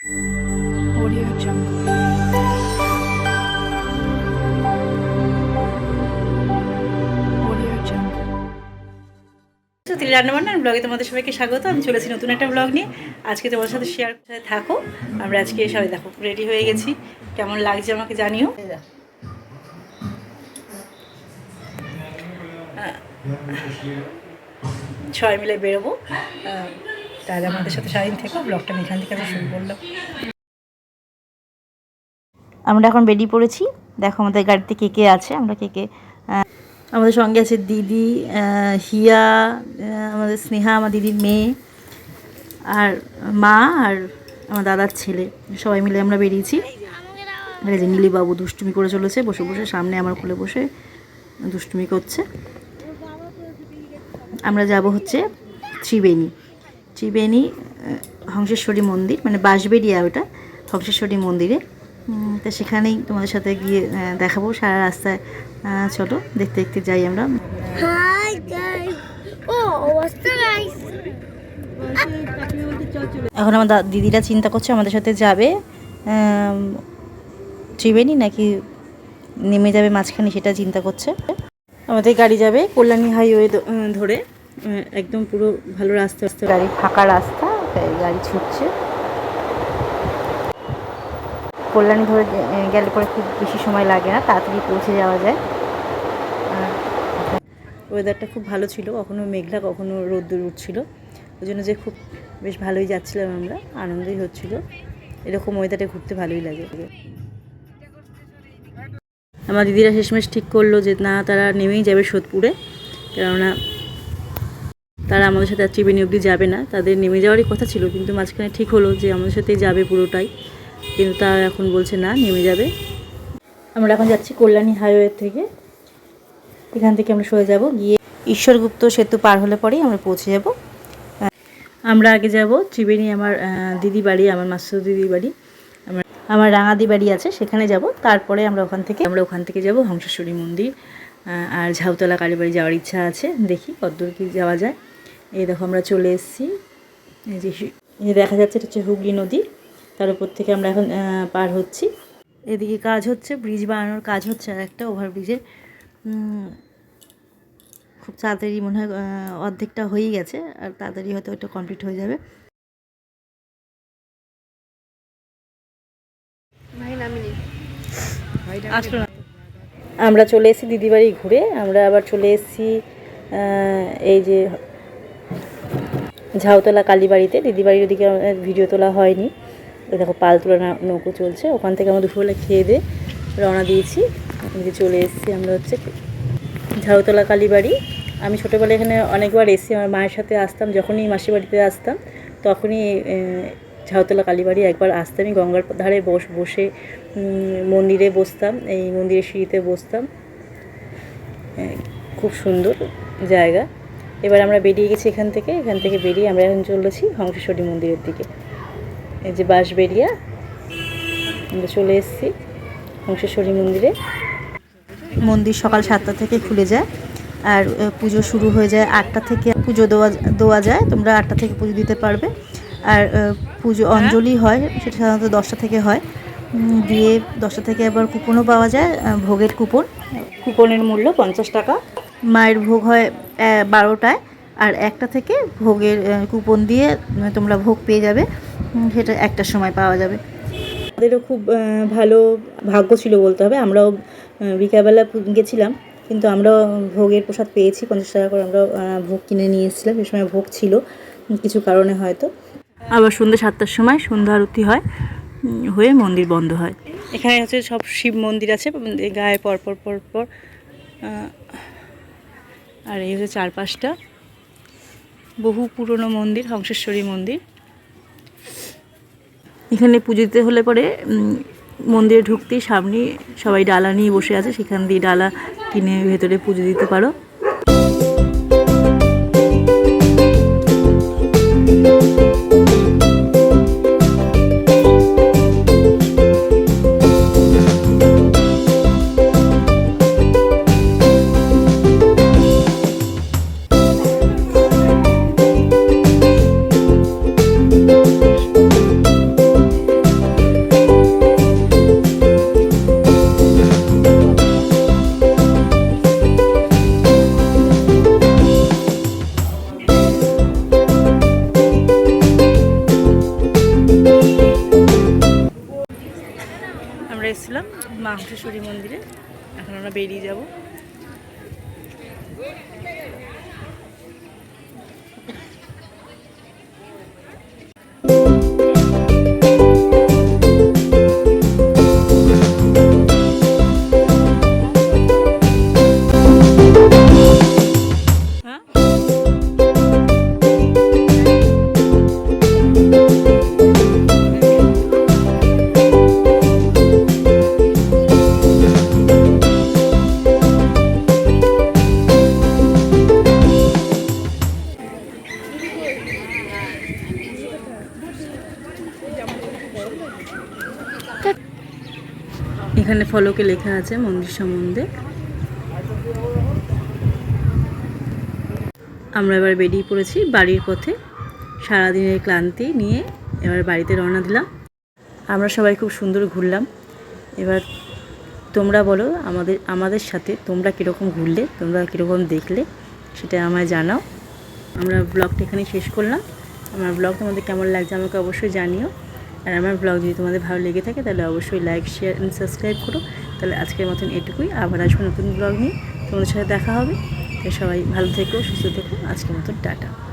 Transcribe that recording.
Audio Jungle. রান্নাবান্নার ব্লগে তোমাদের সবাইকে স্বাগত আমি চলেছি নতুন একটা ব্লগ নিয়ে আজকে তোমাদের সাথে শেয়ার করে থাকো আমরা আজকে সবাই দেখো রেডি হয়ে গেছি কেমন লাগছে আমাকে জানিও সবাই মিলে বেরোবো তাহলে আমাদের সাথে সারাদিন থেকো ব্লগটা আমি এখান থেকে আমি শুরু করলাম। আমরা এখন বেরিয়ে পড়েছি। দেখো আমাদের গাড়িতে কে কে আছে, আমরা কে কে আমাদের সঙ্গে আছে দিদি হিয়া আমাদের স্নেহা, আমার দিদির মেয়ে, আর মা, আর আমার দাদার ছেলে। সবাই মিলে আমরা বেরিয়েছি। আর যে নীলিবাবু দুষ্টুমি করে চলেছে, বসে বসে, সামনে আমার কোলে বসে দুষ্টুমি করছে। আমরা যাব হচ্ছে ত্রিবেণী। ত্রিবেণী হংসেশ্বরী মন্দির মানে বাঁশবেড়িয়া ওটা হংসেশ্বরী মন্দিরে। তো সেখানেই তোমাদের সাথে গিয়ে দেখাবো। সারা রাস্তায় চলো দেখতে দেখতে যাই আমরা? এখন আমার দা- দিদিরা চিন্তা করছে আমাদের সাথে যাবে। ত্রিবেণী নাকি নেমে যাবে মাঝখানে সেটা চিন্তা করছে। আমাদের গাড়ি যাবে কল্যাণী হাইওয়ে ধরে। একদম পুরো ভালো রাস্তা রাস্তা। গাড়ি ফাঁকা রাস্তা তাই গাড়ি ছুটছে। কল্যাণী ধরে গেলে পরে খুব বেশি সময় লাগে না তাড়াতাড়ি পৌঁছে যাওয়া যায়। ওয়েদারটা খুব ভালো ছিল কখনো মেঘলা কখনো রোদ্দুর উঠছিল। ওই জন্য যে খুব বেশ ভালোই যাচ্ছিলাম আমরা আনন্দই হচ্ছিল। এরকম ওয়েদারে ঘুরতে ভালোই লাগে। আমার দিদিরা শেষমেশ ঠিক করল যে না তারা নেমেই যাবে সোদপুরে। কেননা তারা আমাদের সাথে আর ত্রিবেণী অবধি যাবে না। তাদের নেমে যাওয়ারই কথা ছিল, কিন্তু মাঝখানে ঠিক হলো যে আমাদের সাথেই যাবে পুরোটাই। কিন্তু তারা এখন বলছে, না, নেমে যাবে। আমরা এখন যাচ্ছি কল্যাণী হাইওয়ে থেকে। এখান থেকে আমরা সরে যাব, গিয়ে ঈশ্বরগুপ্ত সেতু পার হলে পরেই আমরা পৌঁছে যাব। আমরা আগে যাব ত্রিবেণী আমার দিদি বাড়ি, আমার মাস্টার দিদি বাড়ি। আমার আমার রাঙাদি বাড়ি আছে, সেখানে যাব। তারপরে আমরা ওখান থেকে, আমরা ওখান থেকে যাব হংসেশ্বরী মন্দির। আর ঝাউতলা কালীবাড়ি যাওয়ার ইচ্ছা আছে। দেখি কতদূর কি যাওয়া যায়। এই দেখো আমরা চলে এসেছি। এই যে দেখা যাচ্ছে এটা হচ্ছে হুগলি নদী। তার উপর থেকে আমরা এখন পার হচ্ছি। এদিকে কাজ হচ্ছে ব্রিজ বানানোর কাজ হচ্ছে আর একটা ওভারব্রিজের উম, খুব তাড়াতাড়ি মনে হয় অর্ধেকটা হয়েই গেছে আর তাড়াতাড়ি হয়তো ওটা কমপ্লিট হয়ে যাবে। আমরা চলে এসেছি দিদিবাড়ি ঘুরে। আমরা আবার চলে এসেছি এই যে ঝাউতলা কালীবাড়িতে, দিদিবাড়ির ওদিকে ভিডিও তোলা হয়নি। দেখো, পাল তোলা নৌকো চলছে। ওখান থেকে আমরা দুপুরবেলা খেয়ে দিয়ে রওনা দিয়েছি। এদিকে চলে এসেছি আমরা হচ্ছে ঝাউতলা কালীবাড়ি। আমি ছোটোবেলায় এখানে অনেকবার এসেছি, আমার মায়ের সাথে আসতাম। যখনই মাসির বাড়িতে আসতাম, তখনই ঝাউতলা কালীবাড়ি একবার আসতামই গঙ্গার ধারে বস বসে মন্দিরে বসতাম, এই মন্দিরের সিঁড়িতে বসতাম। খুব সুন্দর জায়গা। এবার আমরা বেরিয়ে গেছি এখান থেকে এখান থেকে বেরিয়ে আমরা এখন চলেছি হংসেশ্বরী মন্দিরের দিকে। এই যে বাঁশবেড়িয়া, আমরা চলে এসেছি হংসেশ্বরী মন্দিরে। মন্দির সকাল সাতটা থেকে খুলে যায়, আর পুজো শুরু হয়ে যায় আটটা থেকে। পুজো দেওয়া দেওয়া যায়, তোমরা আটটা থেকে পুজো দিতে পারবে। আর পুজো অঞ্জলি হয়, সেটা সাধারণত দশটা থেকে হয়। দিয়ে দশটা থেকে আবার কুপনও পাওয়া যায় ভোগের কুপন। কুপনের মূল্য পঞ্চাশ টাকা। মায়ের ভোগ হয় বারোটায় আর একটা থেকে ভোগের কুপন দিয়ে তোমরা ভোগ পেয়ে যাবে। সেটা একটার সময় পাওয়া যাবে। আমাদেরও খুব ভালো ভাগ্য ছিল বলতে হবে। আমরাও বিকালবেলা গেছিলাম কিন্তু আমরা ভোগের প্রসাদ পেয়েছি পঞ্চাশ টাকা করে আমরা ভোগ কিনে নিয়ে এসেছিলাম। সে সময় ভোগ ছিল কিছু কারণে হয়তো। আবার সন্ধ্যে সাতটার সময় সন্ধ্যা আরতি হয় হয়ে মন্দির বন্ধ হয়। এখানে হচ্ছে সব শিব মন্দির আছে গায়ে পরপর পরপর আহ, আর এই হচ্ছে চারপাশটা, বহু পুরনো মন্দির, হংসেশ্বরী মন্দির। এখানে পুজো দিতে হলে পরে মন্দিরে ঢুকতেই সামনে সবাই ডালা নিয়ে বসে আছে, সেখান দিয়ে ডালা কিনে ভেতরে পুজো দিতে পারো। এসেছিলাম মাংসেশ্বরী মন্দিরে। এখন আমরা বেরিয়ে যাব। এখানে ফলকে লেখা আছে মন্দির সম্বন্ধে। আমরা এবার বেরিয়ে পড়েছি বাড়ির পথে। সারাদিনের ক্লান্তি নিয়ে এবার বাড়িতে রওনা দিলাম। আমরা সবাই খুব সুন্দর ঘুরলাম। এবার তোমরা বলো আমাদের আমাদের সাথে তোমরা কীরকম ঘুরলে, তোমরা কীরকম দেখলে, সেটা আমায় জানাও। আমরা ব্লগটা এখানে শেষ করলাম। আমার ব্লগ তোমাদের কেমন লাগছে আমাকে অবশ্যই জানিও। আর আমার ব্লগ যদি তোমাদের ভালো লেগে থাকে, তাহলে অবশ্যই লাইক শেয়ার অ্যান্ড সাবস্ক্রাইব করো। তাহলে আজকের মতন এটুকুই। আবার আসব নতুন ব্লগ নিয়ে। তোমাদের সাথে দেখা হবে। তো সবাই ভালো থেকো, সুস্থ থেকো। আজকের মতন টাটা।